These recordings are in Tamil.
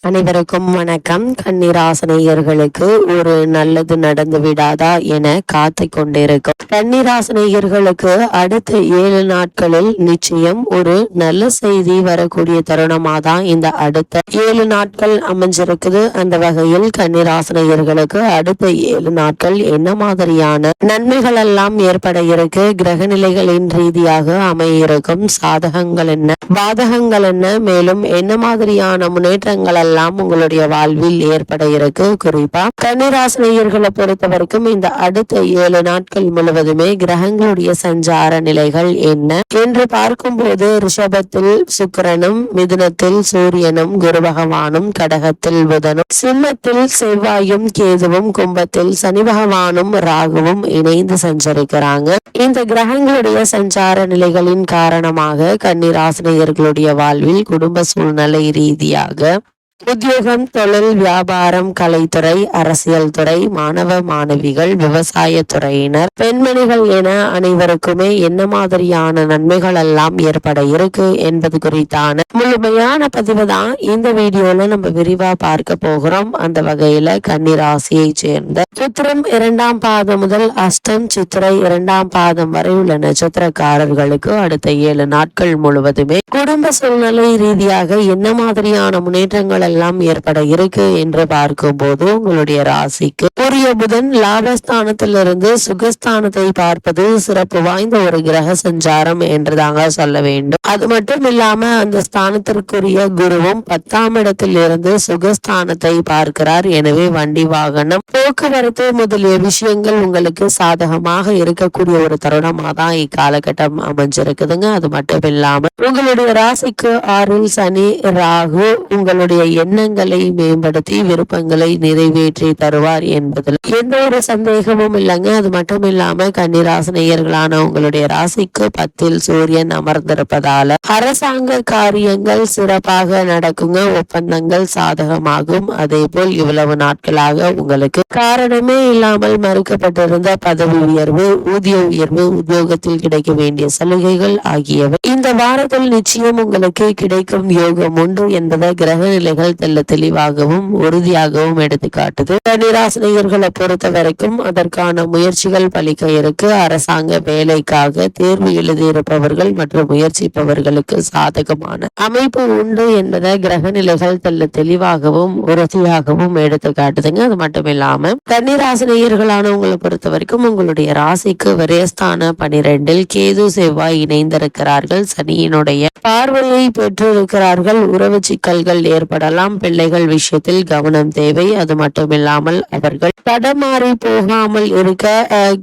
அனைவருக்கும் வணக்கம். கண்ணீராசனையர்களுக்கு ஒரு நல்லது நடந்து விடாதா என காத்து கொண்டிருக்கும். கன்னிராசனையர்களுக்கு அடுத்த ஏழு நாட்களில் நிச்சயம் ஒரு நல்ல செய்தி வரக்கூடிய தருணமா தான் இந்த அடுத்த ஏழு நாட்கள் அமைஞ்சிருக்குது. அந்த வகையில் கன்னிராசனையர்களுக்கு அடுத்த ஏழு நாட்கள் என்ன மாதிரியான நன்மைகள் எல்லாம் ஏற்பட இருக்கு? கிரக நிலைகளின் ரீதியாக அமையிருக்கும் சாதகங்கள் என்ன? பாதகங்கள் என்ன? மேலும் என்ன மாதிரியான முன்னேற்றங்கள் எல்லாம் உங்களுடைய வாழ்வில் ஏற்பட இருக்கு? குறிப்பா கன்னிராசினியர்களை பொறுத்த வரைக்கும் இந்த அடுத்த ஏழு நாட்கள் முழுவதும் முழுவதுமே கிரகங்களுடைய சஞ்சார நிலைகள் என்ன? என்று பார்க்கும்போது ரிஷபத்தில் சுக்கரனும் மிதுனத்தில் சூரியனும் குரு பகவானும் கடகத்தில் புதனும் சிம்மத்தில் செவ்வாயும் கேதுவும் கும்பத்தில் சனி பகவானும் ராகுவும் இணைந்து சஞ்சரிக்கிறாங்க. இந்த கிரகங்களுடைய சஞ்சார நிலைகளின் காரணமாக கன்னிராசினியர்களுடைய வாழ்வில் குடும்ப சூழ்நிலை ரீதியாக உத்தியோகம் தொழில் வியாபாரம் கலைத்துறை அரசியல் துறை மாணவ மாணவிகள் விவசாய துறையினர் பெண்மணிகள் என அனைவருக்குமே என்ன மாதிரியான நன்மைகள் எல்லாம் ஏற்பட இருக்கு என்பது குறித்தான முழுமையான பதிவு தான் இந்த வீடியோல நம்ம விரிவா பார்க்க போகிறோம். அந்த வகையில கன்னிராசியை சேர்ந்த சித்திரம் இரண்டாம் பாதம் முதல் அஷ்டம் சித்திரை இரண்டாம் பாதம் வரை உள்ள நட்சத்திரக்காரர்களுக்கு அடுத்த ஏழு நாட்கள் முழுவதுமே குடும்ப சூழ்நிலை ரீதியாக என்ன மாதிரியான முன்னேற்றங்கள் எல்லாம் ஏற்பட இருக்கு என்று பார்க்கும்போது உங்களுடைய ராசிக்கு கூறிய புதன் லாபஸ்தானத்திலிருந்து சுகஸ்தானத்தை பார்ப்பது சிறப்பு வாய்ந்த ஒரு கிரக சஞ்சாரம் என்று தாங்க சொல்ல வேண்டும். அது மட்டும் இல்லாம அந்த ஸ்தானத்திற்குரிய குருவும் பத்தாம் இடத்தில் இருந்து சுகஸ்தானத்தை பார்க்கிறார். எனவே வண்டி வாகனம் போக்குவரத்து முதலிய விஷயங்கள் உங்களுக்கு சாதகமாக இருக்கக்கூடிய ஒரு தருணமா தான் இக்காலகட்டம் அமைஞ்சிருக்குதுங்க. அது மட்டும் இல்லாம உங்களுடைய ராசிக்கு ஆறில் சனி ராகு உங்களுடைய எண்ணங்களை மேம்படுத்தி விருப்பங்களை நிறைவேற்றி தருவார் என்பதில் எந்த ஒரு சந்தேகமும் இல்லைங்க. அது மட்டும் இல்லாம கன்னிராசினியர்களான உங்களுடைய ராசிக்கு பத்தில் சூரியன் அமர்ந்திருப்பதாக அரசாங்க காரியங்கள் சிறப்பாக நடக்குங்க. ஒப்பந்தங்கள் சாதகமாகும். அதே போல் இவ்வளவு நாட்களாக உங்களுக்கு காரணமே இல்லாமல் மறுக்கப்பட்டிருந்த பதவி உயர்வு ஊதிய உயர்வு உத்தியோகத்தில் கிடைக்க வேண்டிய சலுகைகள் ஆகியவை இந்த வாரத்தில் நிச்சயம் உங்களுக்கு கிடைக்கும் யோகம் உண்டு என்பதை கிரக நிலைகள் தெல்ல தெளிவாகவும் உறுதியாகவும் எடுத்து காட்டுது. நிராசனையர்களை பொறுத்த வரைக்கும் அதற்கான முயற்சிகள் பலிக்க இருக்கு. அரசாங்க வேலைக்காக தேர்வு எழுதியிருப்பவர்கள் மற்றும் முயற்சிப்பவர்கள் அவர்களுக்கு சாதகமான அமைப்பு உண்டு என்பதை கிரக நிலைகள் தெல்ல தெளிவாகவும் உறுதியாகவும் எடுத்து காட்டுதுங்க. அது மட்டும் இல்லாம கன்னிராசினியர்களான உங்களை பொறுத்த வரைக்கும் உங்களுடைய ராசிக்கு விரயஸ்தான பனிரெண்டில் கேது செவ்வாய் இணைந்திருக்கிறார்கள். சனியினுடைய பார்வையை பெற்றிருக்கிறார்கள். உறவு சிக்கல்கள் ஏற்படலாம். பிள்ளைகள் விஷயத்தில் கவனம் தேவை. அது மட்டும் இல்லாமல் அவர்கள் தடமாறி போகாமல் இருக்க அஹ்,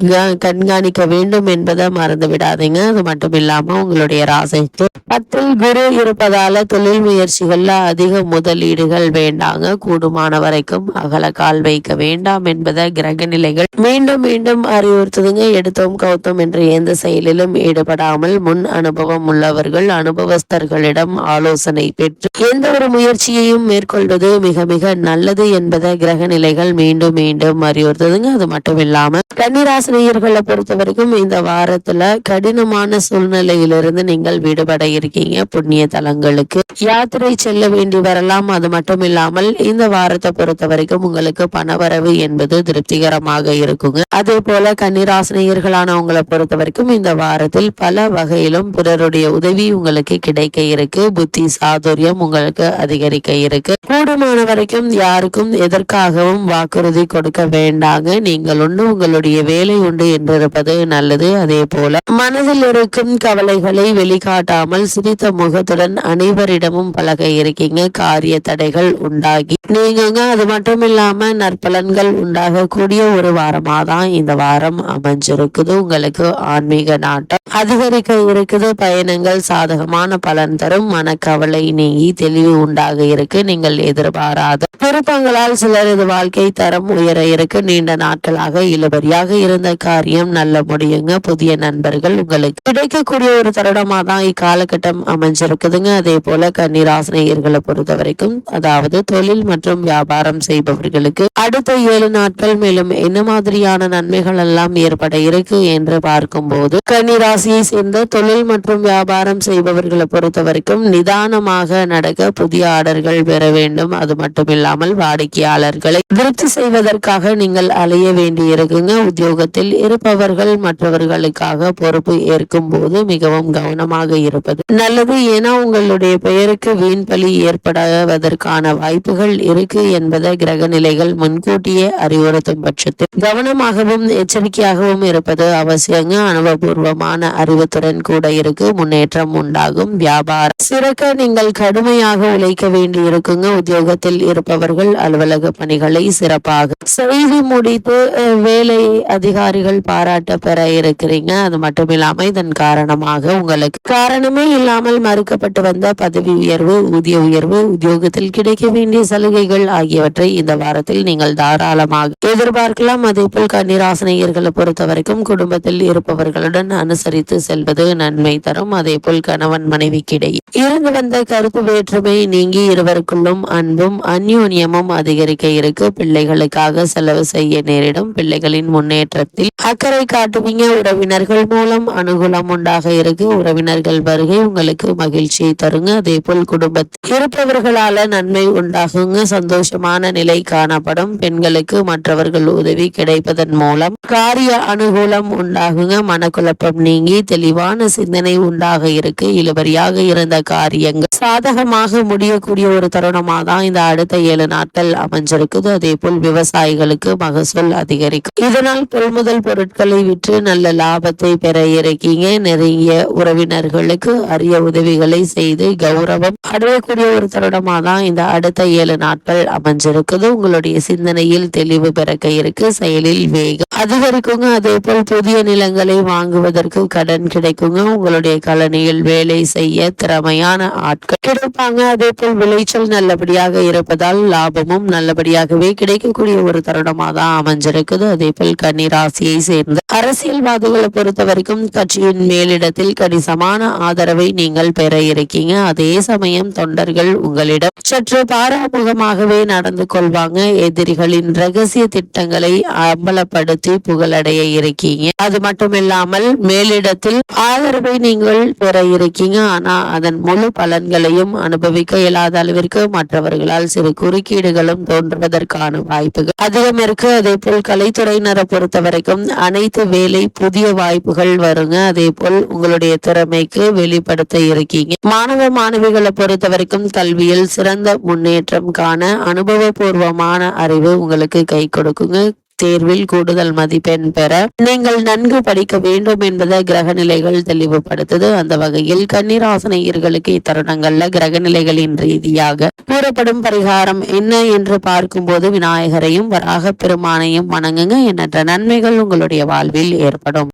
கண்காணிக்க வேண்டும் என்பதை மறந்து விடாதீங்க அது மட்டும் இல்லாம உங்களுடைய ராசி பத்தில் குரு இருப்பதால தொழில் முயற்சிகள்ல அதிக முதலீடுகள் வேண்டாங்க. கூடுமான வரைக்கும் அகல கால் வைக்க வேண்டாம் என்பதை கிரக நிலைகள் மீண்டும் மீண்டும் அறிவுறுத்துதுங்க. எடுத்தோம் கவுத்தோம் என்ற எந்த செயலிலும் ஈடுபடாமல் முன் அனுபவம் உள்ளவர்கள் அனுபவஸ்தர்களிடம் ஆலோசனை பெற்று எந்த ஒரு முயற்சியையும் மேற்கொள்வது மிக மிக நல்லது என்பதை கிரக நிலைகள் மீண்டும் மீண்டும் அறிவுறுத்துதுங்க. அது மட்டும் இல்லாம கன்னிராசினியர்களை பொறுத்த வரைக்கும் இந்த வாரத்துல கடினமான சூழ்நிலையிலிருந்து நீங்கள் விடுபட இருக்கீங்க புண்ணிய தலங்களுக்கு. யாத்திரை செல்ல வேண்டி வரலாம் அது மட்டும் இல்லாமல் இந்த வாரத்தை பொறுத்த வரைக்கும் உங்களுக்கு பணவரவு என்பது திருப்திகரமாக இருக்குங்க. அதே போல கன்னிராசினியர்களான உங்களை பொறுத்த வரைக்கும் இந்த வாரத்தில் பல வகையிலும் பிறருடைய உதவி உங்களுக்கு கிடைக்க இருக்கு புத்தி சாதுரியம் உங்களுக்கு அதிகரிக்க இருக்கு. கூடுமான வரைக்கும் யாருக்கும் எதற்காகவும் வாக்குறுதி கொடுக்க வேண்டாங்க. நீங்கள் உண்டு உங்களுடைய வேலை உண்டு என்றிருப்பது நல்லது. அதே போல மனதில் இருக்கும் கவலைகளை வெளிக்காட்டாமல் சிரித்த முகத்துடன் அனைவரிடமும் பழக இருக்கீங்க. காரிய தடைகள் உண்டாகி நீங்க அது மட்டும் இல்லாம நற்பலன்கள் உண்டாகக்கூடிய ஒரு வாரமா தான் இந்த வாரம் அமைஞ்சிருக்குது. உங்களுக்கு ஆன்மீக நாட்டம் அதிகரிக்க இருக்குது. பயணங்கள் சாதகமான பலன் தரும். மனக்கவலை நீங்கி தெளிவு உண்டாக இருக்கு. நீங்கள் எதிர்பாராத திருப்பங்களால் சிலரது வாழ்க்கை தரம் உயர இருக்கு. நீண்ட நாட்களாக இழுபறியாக இருந்த காரியம் நல்ல முடியுங்க. புதிய நண்பர்கள் உங்களுக்கு கிடைக்கக்கூடிய ஒரு தருணமா தான் இக்காலகட்டம் அமைஞ்சிருக்குதுங்க. அதே போல கன்னிராசினியர்களை பொறுத்த வரைக்கும் அதாவது தொழில் மற்றும் வியாபாரம் செய்பவர்களுக்கு அடுத்த ஏழு நாட்கள் மேலும் என்ன மாதிரியான நன்மைகள் எல்லாம் ஏற்பட இருக்கு என்று பார்க்கும்போது கன்னிராசியை சேர்ந்த தொழில் மற்றும் வியாபாரம் செய்பவர்களை பொறுத்த வரைக்கும் நிதானமாக நடக்க புதிய ஆர்டர்கள் பெற வேண்டும். வேண்டும். அது மட்டும் இல்லாமல் வாடிக்கையாளர்களை திருப்தி செய்வதற்காக நீங்கள் அலைய வேண்டியிருக்குங்க. உத்தியோகத்தில் இருப்பவர்கள் மற்றவர்களுக்காக பொறுப்பு ஏற்கும் போது மிகவும் கவனமாக இருப்பது நல்லது. ஏன்னா உங்களுடைய பெயருக்கு வீண் பலி ஏற்படுவதற்கான வாய்ப்புகள் இருக்கு என்பதை கிரக நிலைகள் முன்கூட்டியே அறிவுறுத்தும் பட்சத்தில் கவனமாகவும் எச்சரிக்கையாகவும் இருப்பது அவசியங்க. அனுபவபூர்வமான அறிவுத்துடன் கூட இருக்கு. முன்னேற்றம் உண்டாகும். வியாபாரம் சிறக்க நீங்கள் கடுமையாக உழைக்க வேண்டி இருக்குங்க உத்தியோகத்தில் இருப்பவர்கள் அலுவலக பணிகளை சிறப்பாக செய்து முடித்து வேலை அதிகாரிகள் பாராட்ட பெற இருக்கிறீங்க. அது மட்டும் இல்லாம இதன் காரணமாக உங்களுக்கு காரணமே இல்லாமல் மறுக்கப்பட்டு வந்த பதவி உயர்வு ஊதிய உயர்வு உத்தியோகத்தில் கிடைக்க வேண்டிய சலுகைகள் ஆகியவற்றை இந்த வாரத்தில் நீங்கள் தாராளமாக எதிர்பார்க்கலாம். அதே போல் கன்னிராசனையர்களை பொறுத்த வரைக்கும் குடும்பத்தில் இருப்பவர்களுடன் அனுசரித்து செல்வது நன்மை தரும். அதே போல் கணவன் மனைவிக்கிடையே இருந்து வந்த கருத்து வேற்றுமை நீங்கி இருவருக்குள்ளும் அன்பும் அந்யோன்யமும் அதிகரிக்க இருக்கு. பிள்ளைகளுக்காக செலவு செய்ய நேரிடும். பிள்ளைகளின் முன்னேற்றத்தில் அக்கறை காட்டுவீங்க. உறவினர்கள் மூலம் அனுகூலம் உண்டாக இருக்கு. உறவினர்கள் வருகை உங்களுக்கு மகிழ்ச்சியை தருங்க. அதே போல் குடும்பத்தில் இருப்பவர்களால நன்மை உண்டாகுங்க. சந்தோஷமான நிலை காணப்படும். பெண்களுக்கு மற்றவர்கள் உதவி கிடைப்பதன் மூலம் காரிய அனுகூலம் உண்டாகுங்க. மனக்குழப்பம் நீங்கி தெளிவான சிந்தனை உண்டாக இருக்கு. இழுபறியாக இருந்த காரியங்கள் சாதகமாக முடியக்கூடிய ஒரு தருணமாக தான் இந்த அடுத்த ஏழு நாட்கள் அமைஞ்சிருக்குது. அதே போல் விவசாயிகளுக்கு மகசூல் அதிகரிக்கும். இதனால் கொள்முதல் பொருட்களை விற்று நல்ல லாபத்தை பெற இருக்கீங்க நெருங்கிய உறவினர்களுக்கு அரிய உதவிகளை செய்து கௌரவம் அடையக்கூடிய ஒரு தருணமா தான் இந்த அடுத்த ஏழு நாட்கள் அமைஞ்சிருக்குது. உங்களுடைய சிந்தனையில் தெளிவு பிறக்க இருக்கு. செயலில் வேகம் அதிகரிக்குங்க. அதே போல் புதிய நிலங்களை வாங்குவதற்கு கடன் கிடைக்குங்க. உங்களுடைய கலனியில் வேலை செய்ய திறமையான ஆட்கள் கிடைப்பாங்க. அதே போல் விளைச்சல் நல்லபடியாக இருப்பதால் லாபமும் நல்லபடியாகவே கிடைக்கக்கூடிய ஒரு தருணமாக தான் அமைஞ்சிருக்குது. அதே போல் கன்னிராசியை சேர்ந்த அரசியல்வாதிகளை பொறுத்த வரைக்கும் கட்சியின் மேலிடத்தில் கணிசமான ஆதரவை நீங்கள் பெற இருக்கீங்க. அதே சமயம் தொண்டர்கள் உங்களிடம் சற்று பாராமுகமாகவே நடந்து கொள்வாங்க. எதிரிகளின் ரகசிய திட்டங்களை அம்பலப்படுத்த புகழடைய இருக்கீங்க. அது மட்டும் இல்லாமல் மேலிடத்தில் ஆதரவை நீங்கள் பெற இருக்கீங்க. ஆனா அதன் முழு பலன்களையும் அனுபவிக்க இயலாத அளவிற்கு மற்றவர்களால் சிறு குறுக்கீடுகளும் தோன்றுவதற்கான வாய்ப்புகள் அதிகம் இருக்கு. அதே போல் கலைத்துறையினரை பொறுத்த வரைக்கும் அனைத்து வேலை புதிய வாய்ப்புகள் வருங்க. அதே போல் உங்களுடைய திறமைக்கு வெளிப்படுத்த இருக்கீங்க. மாணவ மாணவிகளை பொறுத்த வரைக்கும் கல்வியில் சிறந்த முன்னேற்றம் காண அனுபவபூர்வமான அறிவு உங்களுக்கு கை கொடுக்குங்க. தேர்வில் கூடுதல் மதிப்பெண் பெற நீங்கள் நன்கு படிக்க வேண்டும் என்பதை கிரக நிலைகள் தெளிவுபடுத்துது. அந்த வகையில் கன்னிராசனையர்களுக்கு இத்தருணங்கள்ல கிரக நிலைகளின் ரீதியாக கூறப்படும் பரிகாரம் என்ன என்று பார்க்கும்போது விநாயகரையும் வராக பெருமானையும் வணங்குங்க. எண்ணற்ற நன்மைகள் உங்களுடைய வாழ்வில் ஏற்படும்.